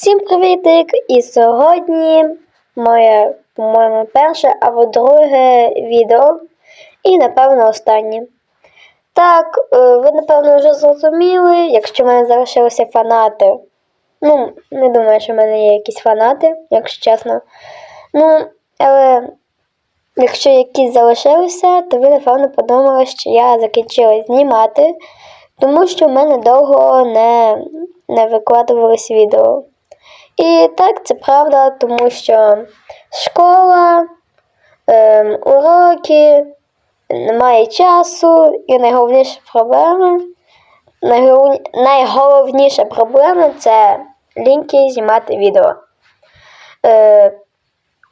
Всім привітик! І сьогодні моє, по-моєму, перше або друге відео. І, напевно, останнє. Так, е, ви, напевно, вже зрозуміли, якщо в мене залишилися фанати. Ну, не думаю, що в мене є якісь фанати, якщо чесно. Ну, але якщо якісь залишилися, то ви, напевно, подумали, що я закінчила знімати, тому що в мене довго не, не викладувались відео. І так, це правда, тому що школа, ем, уроки, немає часу, і найголовніша проблема, найголовніша проблема це ліньки знімати відео. Е,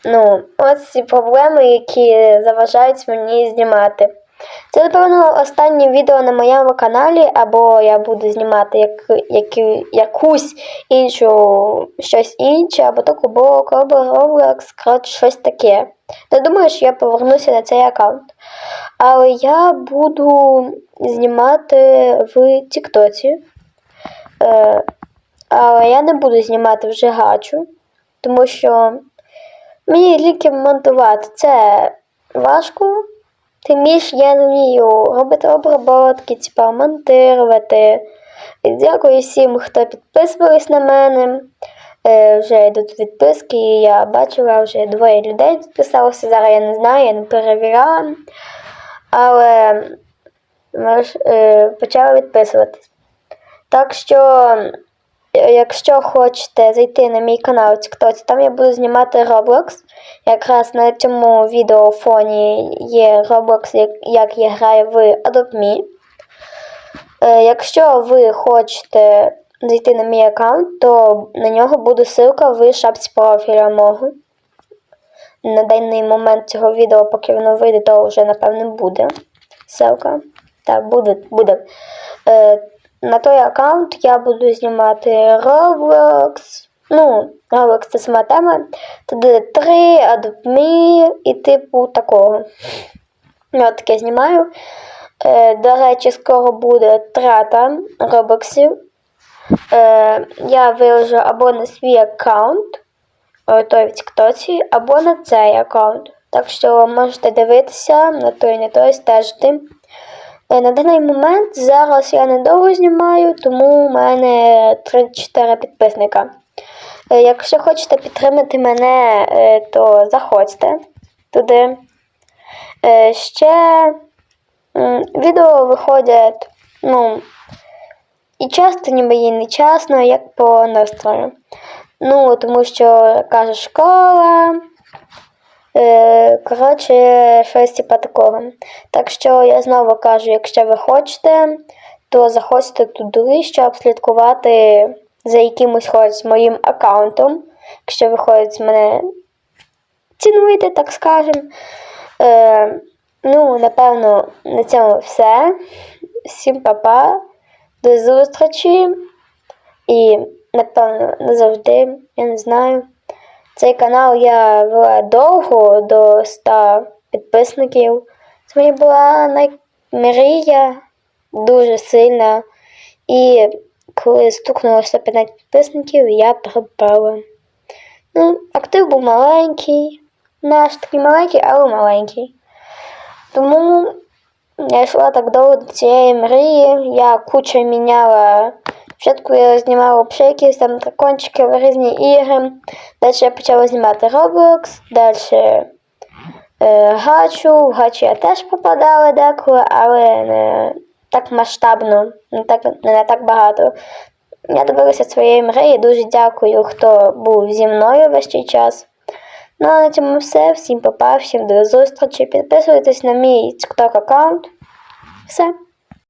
ну, ось ці проблеми, які заважають мені знімати. Це, напевно, останнє відео на моєму каналі, або я буду знімати як, як, якусь іншу, щось інше, або то кубок, або Roblox, коротше, щось таке. Не думаю, що я повернуся на цей аккаунт. Але я буду знімати в Тіктоці. Е, але я не буду знімати вже гачу, тому що мені тільки монтувати це важко. Тим більше я не вмію робити обробки, типа монтувати. Дякую всім, хто підписувались на мене. Е, вже йдуть відписки, і я бачила, вже двоє людей підписалося. Зараз я не знаю, я не перевіряла. Але ми ж, е, почали відписуватись. Так що, якщо хочете зайти на мій канал TikTok, там я буду знімати Roblox. Якраз на цьому відеофоні є Roblox, як, я граю в Adopt Me. Е, якщо ви хочете зайти на мій аккаунт, то на нього буде ссылка в шапці профіля мого. На даний момент цього відео, поки воно вийде, то вже, напевно, буде ссылка. Так, буде. буде. На той аккаунт я буду знімати Roblox. Ну, Roblox це сама тема. Туди 3, Adopt і типу такого. Я таке знімаю. Е, до речі, скоро буде трата робоксів. Е, я виложу або на свій аккаунт, той в Тіктоці, або на цей аккаунт. Так що можете дивитися на той на той стежити. Е, на даний момент зараз я недовго знімаю, тому у мене 34 підписника. Е, Якщо хочете підтримати мене, е, то заходьте туди. Ще відео виходять, ну, і часто, ніби і не часно, як по настрою. Ну, тому що каже школа. Е, коротше, щось типа такого. Так що я знову кажу, якщо ви хочете, то заходьте туди, щоб слідкувати за якимось хоч моїм аккаунтом. Якщо ви хоч мене цінуєте, так скажемо. Е, ну, напевно, на цьому все. Всім па-па, до зустрічі. І, напевно, назавжди, я не знаю. Цей канал я вела довго до 100 підписників. Це моя була мрія дуже сильна. І коли стукнуло 115 підписників, я припала. Ну, актив був маленький, наш такий маленький, але маленький. Тому я йшла так довго до цієї мрії. Я кучу міняла. Спочатку я знімала якісь там дракончики, різні ігри. Далі я почала знімати Roblox, далі е, Гачу. В Гачу я теж попадала деколи, але не так масштабно, не так, не так багато. Я добилася своєї мрії. Дуже дякую, хто був зі мною весь цей час. Ну а на цьому все. Всім попав, всім до зустрічі. Підписуйтесь на мій TikTok аккаунт. Все.